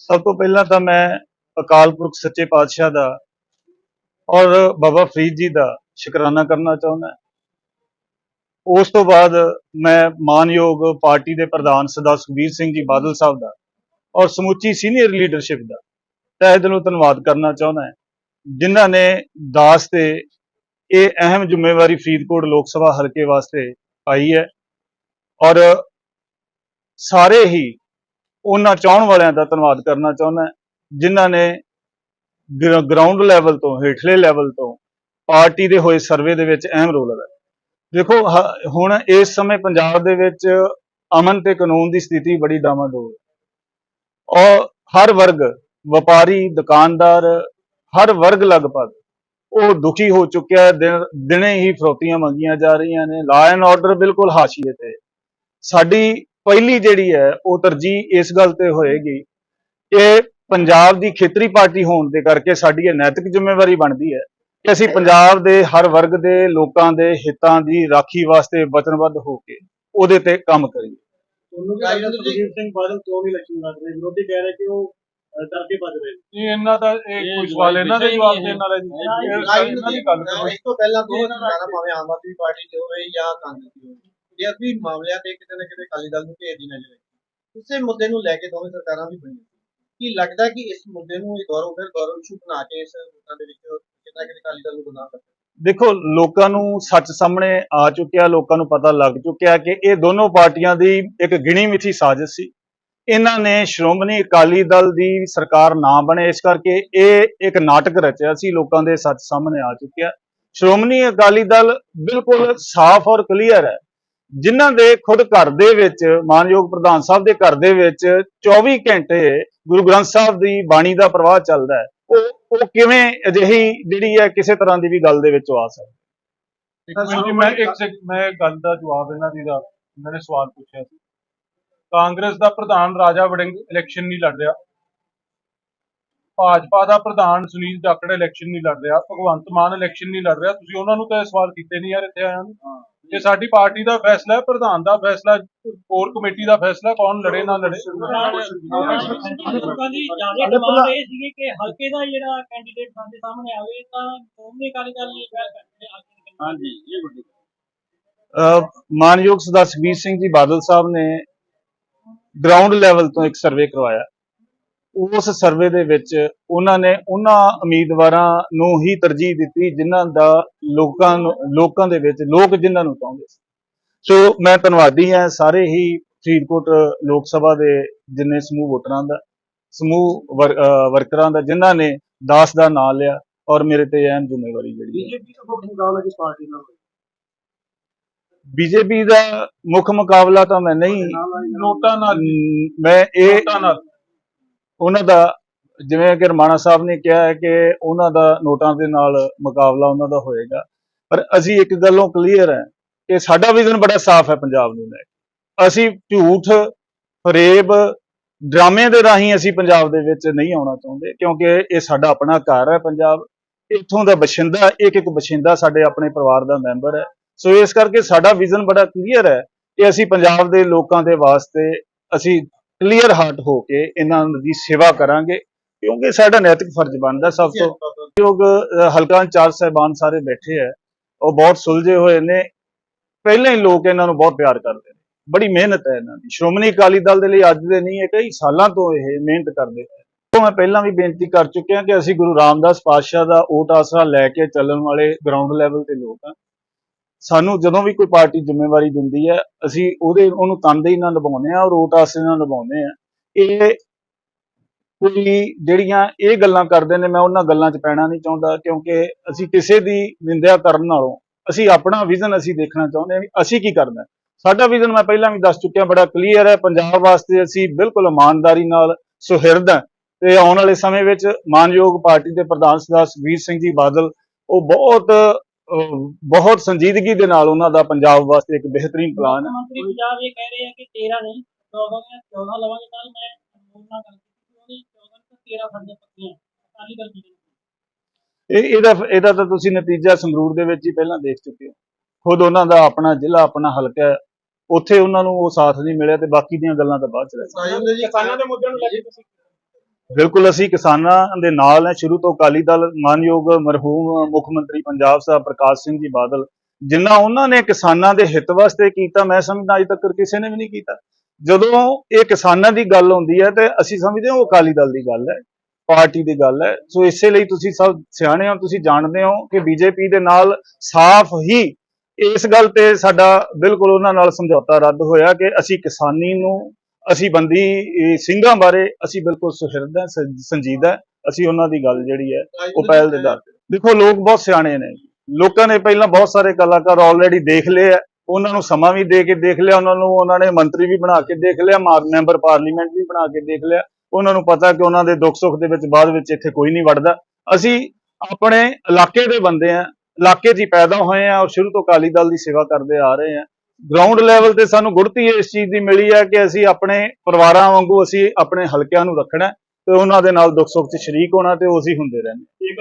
ਸਭ ਤੋਂ ਪਹਿਲਾਂ ਤਾਂ ਮੈਂ ਅਕਾਲ ਪੁਰਖ ਸੱਚੇ ਪਾਤਸ਼ਾਹ ਦਾ ਔਰ ਬਾਬਾ ਫਰੀਦ ਜੀ ਦਾ ਸ਼ੁਕਰਾਨਾ ਕਰਨਾ ਚਾਹੁੰਦਾ ਉਸ ਤੋਂ ਬਾਅਦ ਮੈਂ ਮਾਨਯੋਗ ਪਾਰਟੀ ਦੇ ਪ੍ਰਧਾਨ ਸਰਦਾਰ ਸੁਖਬੀਰ ਸਿੰਘ ਜੀ ਬਾਦਲ ਸਾਹਿਬ ਦਾ ਔਰ ਸਮੁੱਚੀ ਸੀਨੀਅਰ ਲੀਡਰਸ਼ਿਪ ਦਾ ਤਹਿ ਦਿਲੋਂ ਧੰਨਵਾਦ ਕਰਨਾ ਚਾਹੁੰਦਾ ਹਾਂ, ਜਿਨ੍ਹਾਂ ਨੇ ਦਾਸ ਤੇ ਇਹ ਅਹਿਮ ਜ਼ਿੰਮੇਵਾਰੀ ਫਰੀਦਕੋਟ ਲੋਕ ਸਭਾ ਹਲਕੇ ਵਾਸਤੇ ਪਾਈ ਹੈ। ਔਰ ਸਾਰੇ ਹੀ ਉਹਨਾਂ ਚਾਹਣ ਵਾਲਿਆਂ ਦਾ ਧੰਨਵਾਦ ਕਰਨਾ ਚਾਹੁੰਦਾ ਜਿਨ੍ਹਾਂ ਨੇ ਗਰਾਊਂਡ ਲੈਵਲ ਤੋਂ, ਹੇਠਲੇ ਲੈਵਲ ਤੋਂ ਪਾਰਟੀ ਦੇ ਹੋਏ ਸਰਵੇ ਦੇ ਵਿੱਚ ਅਹਿਮ ਰੋਲ ਅਦਾ ਦੇਖੋ ਹੁਣ ਇਸ ਸਮੇਂ ਪੰਜਾਬ ਦੇ ਵਿੱਚ ਅਮਨ ਤੇ ਕਾਨੂੰਨ ਦੀ ਸਥਿਤੀ ਬੜੀ ਡਾਮਾਡੋਲ ਹੈ। ਔਰ ਹਰ ਵਰਗ, ਵਪਾਰੀ, ਦੁਕਾਨਦਾਰ, ਹਰ ਵਰਗ ਲਗਭਗ ਉਹ ਦੁਖੀ ਹੋ ਚੁੱਕਿਆ ਹੈ। ਦਿਨ- ਦਿਨੇ ਹੀ ਫਰੋਤੀਆਂ ਮੰਗੀਆਂ ਜਾ ਰਹੀਆਂ ਨੇ। ਲਾ ਐਂਡ ਆਰਡਰ ਬਿਲਕੁਲ ਹਾਸ਼ੀਏ ਤੇ ਸਾਡੀ ਪਹਿਲੀ ਜਿਹੜੀ ਹੈ ਉਹ ਤਰਜੀਹ ਇਸ ਗੱਲ ਤੇ ਹੋਏਗੀ ਕਿ ਪੰਜਾਬ ਦੀ ਖੇਤਰੀ ਪਾਰਟੀ ਹੋਣ ਦੇ ਕਰਕੇ ਸਾਡੀ ਇਹ ਨੈਤਿਕ ਜ਼ਿੰਮੇਵਾਰੀ ਬਣਦੀ ਹੈ ਕਿ ਅਸੀਂ ਪੰਜਾਬ ਦੇ ਹਰ ਵਰਗ ਦੇ ਲੋਕਾਂ ਦੇ ਹਿੱਤਾਂ ਦੀ ਰਾਖੀ ਵਾਸਤੇ ਵਚਨਬੱਧ ਹੋ ਕੇ ਉਹਦੇ ਤੇ ਕੰਮ ਕਰੀਏ। ਤੁਹਾਨੂੰ ਕੀ ਲੱਗਦਾ ਸੁਖਬੀਰ ਸਿੰਘ ਬਾਦਲ ਕਿਉਂ ਨਹੀਂ ਇਲੈਕਸ਼ਨ ਲੜ ਰਹੇ? ਵਿਰੋਧੀ ਕਹਿ ਰਹੇ ਕਿ ਉਹ ਅਹ, ਡਰ ਕੇ ਭੱਜ ਰਹੇ ਨੇ। ਜੀ ਇਹਨਾਂ ਦਾ ਇਹ ਕੋਈ ਸਵਾਲ ਇਹਨਾਂ ਦੇ ਜਵਾਬ ਦੇਣ ਵਾਲਾ ਜੀ। ਇਹ ਇਹਨਾਂ ਦੀ ਗੱਲ ਕਰੋ। ਇਸ ਤੋਂ ਪਹਿਲਾਂ ਦੋ ਸਰਕਾਰਾਂ ਭਾਵੇਂ ਆਮ ਆਦਮੀ ਪਾਰਟੀ ਦੀ ਹੋਵੇ ਜਾਂ ਕਾਂਗਰਸ ਦੀ ਹੋਵੇ। ਇਹ ਮਾਮਲਿਆਂ ਤੇ ਕਿਤੇ ਨਾ ਕਿਤੇ ਅਕਾਲੀ ਦਲ ਨੂੰ ਭੇਜਦੀ ਨਜ਼ਰ ਆਈ ਇਸੇ ਮੁੱਦੇ ਨੂੰ ਲੈ ਕੇ ਦੋਵੇਂ ਸਰਕਾਰਾਂ ਵੀ ਬਣੀਆਂ ਕੀ ਲੱਗਦਾ ਕਿ ਇਸ ਮੁੱਦੇ ਨੂੰ ਇਹ ਗੌਰਵ, ਫਿਰ ਗੌਰਵ ਇਸ਼ੂ ਬਣਾ ਕੇ ਇਸ ਮੁੱਦਿਆਂ ਦੇ ਵਿੱਚ ਕਿਤੇ ਨਾ ਕਿਤੇ ਅਕਾਲੀ ਦਲ ਨੂੰ ਬਣਾ ਸਕਦੇ? ਦੇਖੋ, ਲੋਕਾਂ ਨੂੰ ਸੱਚ ਸਾਹਮਣੇ ਆ ਚੁੱਕਿਆ, ਲੋਕਾਂ ਨੂੰ ਪਤਾ ਲੱਗ ਚੁੱਕਿਆ ਕਿ ਇਹ ਦੋਨੋਂ ਪਾਰਟੀਆਂ ਦੀ ਇੱਕ ਗਿਣੀ ਮਿੱਥੀ ਸਾਜ਼ਿਸ਼ ਸੀ। ਇਹਨਾਂ ਨੇ ਸ਼੍ਰੋਮਣੀ ਅਕਾਲੀ ਦਲ ਦੀ ਸਰਕਾਰ ਨਾ ਬਣੇ, ਇਸ ਕਰਕੇ ਇਹ ਇੱਕ ਨਾਟਕ ਰਚਿਆ ਸੀ, ਲੋਕਾਂ ਦੇ ਸੱਚ ਸਾਹਮਣੇ ਆ ਚੁੱਕਿਆ। ਸ਼੍ਰੋਮਣੀ ਅਕਾਲੀ ਦਲ ਬਿਲਕੁਲ ਸਾਫ਼ ਔਰ ਕਲੀਅਰ ਹੈ ਜਿਨ੍ਹਾਂ ਦੇ ਖੁਦ ਘਰ ਦੇ ਵਿੱਚ, ਮਾਨਯੋਗ ਪ੍ਰਧਾਨ ਸਾਹਿਬ ਦੇ ਘਰ ਦੇ ਵਿੱਚ 24 ਘੰਟੇ ਗੁਰੂ ਗ੍ਰੰਥ ਸਾਹਿਬ ਦੀ ਬਾਣੀ ਦਾ ਪ੍ਰਵਾਹ ਚੱਲਦਾ ਹੈ। ਉਹ ਉਹ ਕਿਵੇਂ ਅਜਿਹੀ ਜਿਹੜੀ ਹੈ ਕਿਸੇ ਤਰ੍ਹਾਂ ਦੀ ਵੀ ਗੱਲ ਦੇ ਵਿੱਚ ਆ ਸਕਦੀ? ਮੈਂ ਇੱਕ ਮੈਂ ਗੱਲ ਦਾ ਜਵਾਬ ਇਹਨਾਂ ਦੀ ਦਾ, ਇਹਨਾਂ ਨੇ ਸਵਾਲ ਪੁੱਛਿਆ ਸੀ। ਕਾਂਗਰਸ ਦਾ ਪ੍ਰਧਾਨ ਰਾਜਾ ਵੜਿੰਗ ਇਲੈਕਸ਼ਨ ਨਹੀਂ ਲੜ ਰਿਹਾ। ਭਾਜਪਾ ਦਾ ਪ੍ਰਧਾਨ ਸੁਨੀਲ ਜਾਖੜ ਇਲੈਕਸ਼ਨ ਨਹੀਂ ਲੜ ਰਿਹਾ। ਭਗਵੰਤ ਮਾਨ ਇਲੈਕਸ਼ਨ ਨਹੀਂ ਲੜ ਰਿਹਾ। ਤੁਸੀਂ ਉਹਨਾਂ ਨੂੰ ਤਾਂ ਇਹ ਸਵਾਲ ਕੀਤੇ ਨਹੀਂ ਯਾਰ, ਇੱਥੇ ਆਇਆਂ ਨੂੰ। ਇਹ ਸਾਡੀ ਪਾਰਟੀ ਦਾ ਫੈਸਲਾ ਹੈ ਪ੍ਰਧਾਨ ਦਾ ਫੈਸਲਾ ਕੋਰ ਕਮੇਟੀ ਦਾ ਫੈਸਲਾ ਕੌਣ ਲੜੇ ਨਾ ਲੜੇ? ਲੋਕਾਂ ਦੀ ਜ਼ਿਆਦਾ ਡਿਮਾਂਡ ਇਹ ਸੀਗੀ ਕਿ ਹਲਕੇ ਦਾ ਜਿਹੜਾ ਕੈਂਡੀਡੇਟ ਸਾਡੇ ਸਾਹਮਣੇ ਆਵੇ ਤਾਂ ਸ਼੍ਰੋਮਣੀ ਅਕਾਲੀ ਦਲ ਨੇ ਗੱਲ ਕਰਦੇ ਹਾਂਜੀ ਇਹ ਵੱਡੀ ਅਹ ਮਾਨਯੋਗ ਸਰਦਾਰ ਸੁਖਬੀਰ ਸਿੰਘ ਜੀ ਬਾਦਲ ਸਾਹਿਬ ਨੇ ਗਰਾਊਂਡ ਲੈਵਲ ਤੋਂ ਇੱਕ ਸਰਵੇ ਕਰਵਾਇਆ। ਉਸ ਸਰਵੇ ਦੇ ਵਿੱਚ ਉਹਨਾਂ ਨੇ ਉਹਨਾਂ ਉਮੀਦਵਾਰਾਂ ਨੂੰ ਹੀ ਤਰਜੀਹ ਦਿੱਤੀ ਜਿਨ੍ਹਾਂ ਦਾ ਲੋਕਾਂ ਨੂੰ ਲੋਕਾਂ ਦੇ ਵਿੱਚ ਲੋਕ ਜਿਨ੍ਹਾਂ ਨੂੰ ਚਾਹੁੰਦੇ ਸੀ। ਸੋ ਮੈਂ ਧੰਨਵਾਦੀ ਹਾਂ ਸਾਰੇ ਹੀ ਫਰੀਦਕੋਟ ਲੋਕ ਸਭਾ ਦੇ ਜਿੰਨੇ ਸਮੂਹ ਵੋਟਰਾਂ ਦਾ ਸਮੂਹ ਵਰਕਰਾਂ ਦਾ ਜਿਨ੍ਹਾਂ ਨੇ ਦਾਸ ਦਾ ਨਾਮ ਲਿਆ ਔਰ ਮੇਰੇ ਤੇ ਅਹਿਮ ਜ਼ਿੰਮੇਵਾਰੀ ਜਿਹੜੀ ਹੈ। ਬੀਜੇਪੀ ਦਾ ਮੁੱਖ ਮੁਕਾਬਲਾ ਕਿਸ ਪਾਰਟੀ ਨਾਲ? ਬੀਜੇਪੀ ਦਾ ਮੁੱਖ ਮੁਕਾਬਲਾ ਤਾਂ ਮੈਂ ਨਹੀਂ ਨੋਟਾਂ ਨਾਲ ਮੈਂ ਇਹ ਨੋਟਾਂ ਨਾਲ। ਉਹਨਾਂ ਦਾ, ਜਿਵੇਂ ਕਿ ਰਮਾਣਾ ਸਾਹਿਬ ਨੇ ਕਿਹਾ ਹੈ ਕਿ ਉਹਨਾਂ ਦਾ ਨੋਟਾਂ ਦੇ ਨਾਲ ਮੁਕਾਬਲਾ ਉਹਨਾਂ ਦਾ ਹੋਏਗਾ। ਪਰ ਅਸੀਂ ਇੱਕ ਗੱਲੋਂ ਕਲੀਅਰ ਹੈ ਕਿ ਸਾਡਾ ਵਿਜ਼ਨ ਬੜਾ ਸਾਫ਼ ਹੈ ਪੰਜਾਬ ਨੂੰ ਲੈ ਕੇ। ਅਸੀਂ ਝੂਠ ਫਰੇਬ ਡਰਾਮੇ ਦੇ ਰਾਹੀਂ ਅਸੀਂ ਪੰਜਾਬ ਦੇ ਵਿੱਚ ਨਹੀਂ ਆਉਣਾ ਚਾਹੁੰਦੇ, ਕਿਉਂਕਿ ਇਹ ਸਾਡਾ ਆਪਣਾ ਘਰ ਹੈ ਪੰਜਾਬ। ਇੱਥੋਂ ਦਾ ਬਸ਼ਿੰਦਾ, ਇੱਕ ਇੱਕ ਬਸ਼ਿੰਦਾ ਸਾਡੇ ਆਪਣੇ ਪਰਿਵਾਰ ਦਾ ਮੈਂਬਰ ਹੈ। ਸੋ ਇਸ ਕਰਕੇ ਸਾਡਾ ਵਿਜ਼ਨ ਬੜਾ ਕਲੀਅਰ ਹੈ ਕਿ ਅਸੀਂ ਪੰਜਾਬ ਦੇ ਲੋਕਾਂ ਦੇ ਵਾਸਤੇ ਅਸੀਂ ਕਲੀਅਰ ਹਾਰਟ ਹੋ ਕੇ ਇਹਨਾਂ ਦੀ ਸੇਵਾ ਕਰਾਂਗੇ ਕਿਉਂਕਿ ਸਾਡਾ ਨੈਤਿਕ ਫਰਜ਼ ਬਣਦਾ ਸਭ ਤੋਂ। ਯੋਗ ਅ, ਹਲਕਾ ਇੰਚਾਰਜ ਸਾਹਿਬਾਨ ਸਾਰੇ ਬੈਠੇ ਹੈ ਉਹ ਬਹੁਤ ਸੁਲਝੇ ਹੋਏ ਨੇ। ਪਹਿਲਾਂ ਹੀ ਲੋਕ ਇਹਨਾਂ ਨੂੰ ਬਹੁਤ ਪਿਆਰ ਕਰਦੇ ਨੇ। ਬੜੀ ਮਿਹਨਤ ਹੈ ਇਹਨਾਂ ਦੀ। ਸ਼੍ਰੋਮਣੀ ਅਕਾਲੀ ਦਲ ਦੇ ਲਈ ਅੱਜ ਦੇ ਨਹੀਂ ਹੈ ਕਈ ਸਾਲਾਂ ਤੋਂ ਇਹ ਮਿਹਨਤ ਕਰਦੇ ਤੋਂ ਮੈਂ ਪਹਿਲਾਂ ਵੀ ਬੇਨਤੀ ਕਰ ਚੁੱਕਿਆ ਕਿ ਅਸੀਂ ਗੁਰੂ ਰਾਮਦਾਸ ਪਾਤਸ਼ਾਹ ਦਾ ਓਟ ਆਸਰਾ ਲੈ ਕੇ ਚੱਲਣ ਵਾਲੇ ਗਰਾਊਂਡ ਲੈਵਲ ਤੇ ਲੋਕ ਹਾਂ। ਸਾਨੂੰ ਜਦੋਂ ਵੀ ਕੋਈ ਪਾਰਟੀ ਜ਼ਿੰਮੇਵਾਰੀ ਦਿੰਦੀ ਹੈ, ਅਸੀਂ ਉਹਦੇ, ਉਹਨੂੰ ਤਨਦੇਹੀ ਨਾਲ ਨਿਭਾਉਂਦੇ ਆ ਔਰ ਰੋਟ ਆਸਰੇ ਨਾਲ ਨਿਭਾਉਂਦੇ ਆ ਇਹ ਕੋਈ ਜਿਹੜੀਆਂ ਇਹ ਗੱਲਾਂ ਕਰਦੇ ਨੇ, ਮੈਂ ਉਹਨਾਂ ਗੱਲਾਂ 'ਚ ਪੈਣਾ ਨਹੀਂ ਚਾਹੁੰਦਾ, ਕਿਉਂਕਿ ਅਸੀਂ ਕਿਸੇ ਦੀ ਨਿੰਦਿਆ ਕਰਨ ਨਾਲੋਂ ਅਸੀਂ ਆਪਣਾ ਵਿਜ਼ਨ ਅਸੀਂ ਦੇਖਣਾ ਚਾਹੁੰਦੇ ਹਾਂ ਵੀ ਅਸੀਂ ਕੀ ਕਰਨਾ। ਸਾਡਾ ਵਿਜ਼ਨ ਮੈਂ ਪਹਿਲਾਂ ਵੀ ਦੱਸ ਚੁੱਕਿਆ, ਬੜਾ ਕਲੀਅਰ ਹੈ, ਪੰਜਾਬ ਵਾਸਤੇ ਅਸੀਂ ਬਿਲਕੁਲ ਇਮਾਨਦਾਰੀ ਨਾਲ ਸੁਹਿਰਦ ਹਾਂ ਤੇ ਆਉਣ ਵਾਲੇ ਸਮੇਂ ਵਿੱਚ ਮਾਨਯੋਗ ਪਾਰਟੀ ਦੇ ਪ੍ਰਧਾਨ ਸਰਦਾਰ ਸੁਖਬੀਰ ਸਿੰਘ ਜੀ ਬਾਦਲ, ਉਹ ਬਹੁਤ ਬਹੁਤ ਸੰਜੀਦਗੀ ਦੇ ਨਾਲ ਉਹਨਾਂ ਦਾ ਪੰਜਾਬ ਵਾਸਤੇ ਇੱਕ ਬਿਹਤਰੀਨ ਪਲਾਨ ਹੈ। ਮੰਤਰੀ ਪੰਜਾਬ ਇਹ ਕਹਿ ਰਹੇ ਆ ਕਿ 13 ਨਹੀਂ 14 ਦੀਆਂ 14 ਲਵਾਂਗੇ ਕੱਲ ਮੈਂ ਮੋਰਨਾ ਗੱਲ ਕੀਤੀ ਉਹਦੀ 14 ਤੋਂ 13 ਫੰਡ ਪੱਕੀਆਂ ਅਕਾਲੀ ਦਲ ਦੀ ਇਹ ਇਹਦਾ ਇਹਦਾ ਤਾਂ ਤੁਸੀਂ ਨਤੀਜਾ ਸੰਗਰੂਰ ਦੇ ਵਿੱਚ ਹੀ ਪਹਿਲਾਂ ਦੇਖ ਚੁੱਕੇ ਹੋ। ਖੁਦ ਉਹਨਾਂ ਦਾ ਆਪਣਾ ਜ਼ਿਲ੍ਹਾ ਆਪਣਾ ਹਲਕਾ ਹੈ। ਉੱਥੇ ਉਹਨਾਂ ਨੂੰ ਉਹ ਸਾਥ ਨਹੀਂ ਮਿਲਿਆ ਤੇ ਬਾਕੀ ਦੀਆਂ ਗੱਲਾਂ ਤਾਂ ਬਾਅਦ ਚ ਰਹਿ ਜੀ ਕਿਸਾਨਾਂ ਦੇ ਮੁੱਦਿਆਂ ਨੂੰ ਲੈ ਕੇ ਤੁਸੀਂ ਬਿਲਕੁਲ ਅਸੀਂ ਕਿਸਾਨਾਂ ਦੇ ਨਾਲ ਹੈ। ਸ਼ੁਰੂ ਤੋਂ ਅਕਾਲੀ ਦਲ ਮਾਨਯੋਗ ਮਰਹੂਮ ਮੁੱਖ ਮੰਤਰੀ ਪੰਜਾਬ ਸਾਹਿਬ ਪ੍ਰਕਾਸ਼ ਸਿੰਘ ਜੀ ਬਾਦਲ, ਜਿੰਨਾ ਉਹਨਾਂ ਨੇ ਕਿਸਾਨਾਂ ਦੇ ਹਿੱਤ ਵਾਸਤੇ ਕੀਤਾ, ਮੈਂ ਸਮਝਦਾ ਅਜੇ ਤੱਕ ਕਿਸੇ ਨੇ ਵੀ ਨਹੀਂ ਕੀਤਾ। ਜਦੋਂ ਇਹ ਕਿਸਾਨਾਂ ਦੀ ਗੱਲ ਆਉਂਦੀ ਹੈ ਤੇ ਅਸੀਂ ਸਮਝਦੇ ਹਾਂ ਉਹ ਅਕਾਲੀ ਦਲ ਦੀ ਗੱਲ ਹੈ, ਪਾਰਟੀ ਦੀ ਗੱਲ ਹੈ। ਸੋ ਇਸੇ ਲਈ ਤੁਸੀਂ ਸਭ ਸਿਆਣੇ ਹੋ, ਤੁਸੀਂ ਜਾਣਦੇ ਹੋ ਕਿ ਬੀਜੇਪੀ ਦੇ ਨਾਲ ਸਾਫ਼ ਹੀ ਇਸ ਗੱਲ ਤੇ ਸਾਡਾ ਬਿਲਕੁਲ ਉਹਨਾਂ ਨਾਲ ਸਮਝੌਤਾ ਰੱਦ ਹੋਇਆ ਕਿ ਅਸੀਂ ਕਿਸਾਨੀ ਨੂੰ ਅਸੀਂ ਬੰਦੀ ਸਿੰਘਾਂ ਬਾਰੇ ਅਸੀਂ ਬਿਲਕੁਲ ਸੁਹਿਰਦ ਹੈ ਸੰਜੀਦਾ ਅਸੀਂ ਉਹਨਾਂ ਦੀ ਗੱਲ ਜਿਹੜੀ ਹੈ, ਉਹ ਪਹਿਲ ਦੇ ਦਰ ਤੇ। ਦੇਖੋ, ਲੋਕ ਬਹੁਤ ਸਿਆਣੇ ਨੇ। ਲੋਕਾਂ ਨੇ ਪਹਿਲਾਂ ਬਹੁਤ ਸਾਰੇ ਕਲਾਕਾਰ ਆਲਰੇਡੀ ਦੇਖ ਲਏ ਆ। ਉਹਨਾਂ ਨੂੰ ਸਮਾਂ ਵੀ ਦੇ ਕੇ ਦੇਖ ਲਿਆ, ਉਹਨਾਂ ਨੂੰ, ਉਹਨਾਂ ਨੇ ਮੰਤਰੀ ਵੀ ਬਣਾ ਕੇ ਦੇਖ ਲਿਆ ਮਾ- ਮੈਂਬਰ ਪਾਰਲੀਮੈਂਟ ਵੀ ਬਣਾ ਕੇ ਦੇਖ ਲਿਆ। ਉਹਨਾਂ ਨੂੰ ਪਤਾ ਕਿ ਉਹਨਾਂ ਦੇ ਦੁੱਖ ਸੁੱਖ ਦੇ ਵਿੱਚ, ਬਾਅਦ ਵਿੱਚ ਇੱਥੇ ਕੋਈ ਨਹੀਂ ਵੜਦਾ। ਅਸੀਂ ਆਪਣੇ ਇਲਾਕੇ ਦੇ ਬੰਦੇ ਆ ਇਲਾਕੇ 'ਚ ਹੀ ਪੈਦਾ ਹੋਏ ਆ ਔਰ ਸ਼ੁਰੂ ਤੋਂ ਅਕਾਲੀ ਦਲ ਦੀ ਸੇਵਾ ਕਰਦੇ ਆ ਰਹੇ ਆ ਗਰਾਊਂਡ ਲੈਵਲ ਤੇ ਸਾਨੂੰ ਗੁੜਤੀ ਇਸ ਚੀਜ਼ ਦੀ ਮਿਲੀ ਹੈ ਕਿ ਅਸੀਂ ਆਪਣੇ ਪਰਿਵਾਰਾਂ ਵਾਂਗੂ ਅਸੀਂ ਆਪਣੇ ਹਲਕਿਆਂ ਨੂੰ ਰੱਖਣਾ ਤੇ ਉਹਨਾਂ ਦੇ ਨਾਲ ਦੁੱਖ ਸੁੱਖ 'ਚ ਸ਼ਰੀਕ ਹੋਣਾ ਤੇ ਉਹ ਅਸੀਂ ਹੁੰਦੇ ਰਹਿੰਦੇ